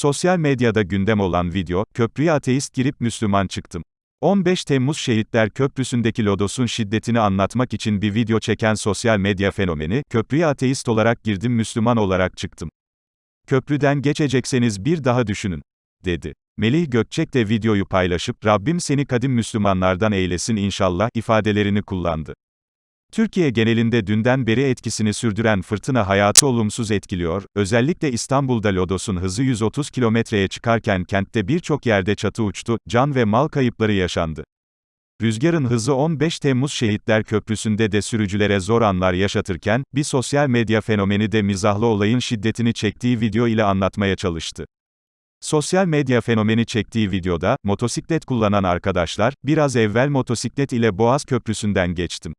Sosyal medyada gündem olan video, köprüye ateist girip Müslüman çıktım. 15 Temmuz Şehitler Köprüsü'ndeki lodosun şiddetini anlatmak için bir video çeken sosyal medya fenomeni, köprüye ateist olarak girdim Müslüman olarak çıktım. Köprüden geçecekseniz bir daha düşünün, dedi. Melih Gökçek de videoyu paylaşıp, Rabbim seni kadim Müslümanlardan eylesin inşallah, ifadelerini kullandı. Türkiye genelinde dünden beri etkisini sürdüren fırtına hayatı olumsuz etkiliyor, özellikle İstanbul'da lodosun hızı 130 kilometreye çıkarken kentte birçok yerde çatı uçtu, can ve mal kayıpları yaşandı. Rüzgarın hızı 15 Temmuz Şehitler Köprüsü'nde de sürücülere zor anlar yaşatırken, bir sosyal medya fenomeni de mizahlı olayın şiddetini çektiği video ile anlatmaya çalıştı. Sosyal medya fenomeni çektiği videoda, motosiklet kullanan arkadaşlar, biraz evvel motosiklet ile Boğaz Köprüsü'nden geçtim.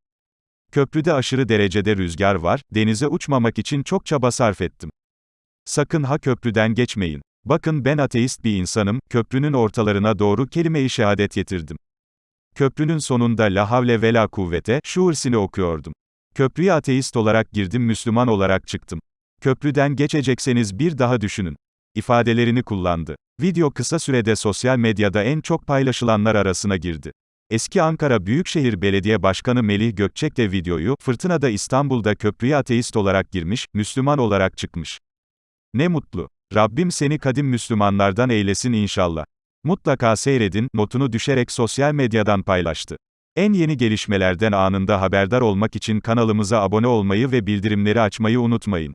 Köprüde aşırı derecede rüzgar var, denize uçmamak için çok çaba sarf ettim. Sakın ha köprüden geçmeyin. Bakın ben ateist bir insanım, köprünün ortalarına doğru kelime-i şehadet getirdim. Köprünün sonunda la havle ve la kuvvete, şuursini okuyordum. Köprüye ateist olarak girdim Müslüman olarak çıktım. Köprüden geçecekseniz bir daha düşünün. ifadelerini kullandı. Video kısa sürede sosyal medyada en çok paylaşılanlar arasına girdi. Eski Ankara Büyükşehir Belediye Başkanı Melih Gökçek de videoyu, fırtınada İstanbul'da köprüye ateist olarak girmiş, Müslüman olarak çıkmış. Ne mutlu. Rabbim seni kadim Müslümanlardan eylesin inşallah. Mutlaka seyredin, notunu düşerek sosyal medyadan paylaştı. En yeni gelişmelerden anında haberdar olmak için kanalımıza abone olmayı ve bildirimleri açmayı unutmayın.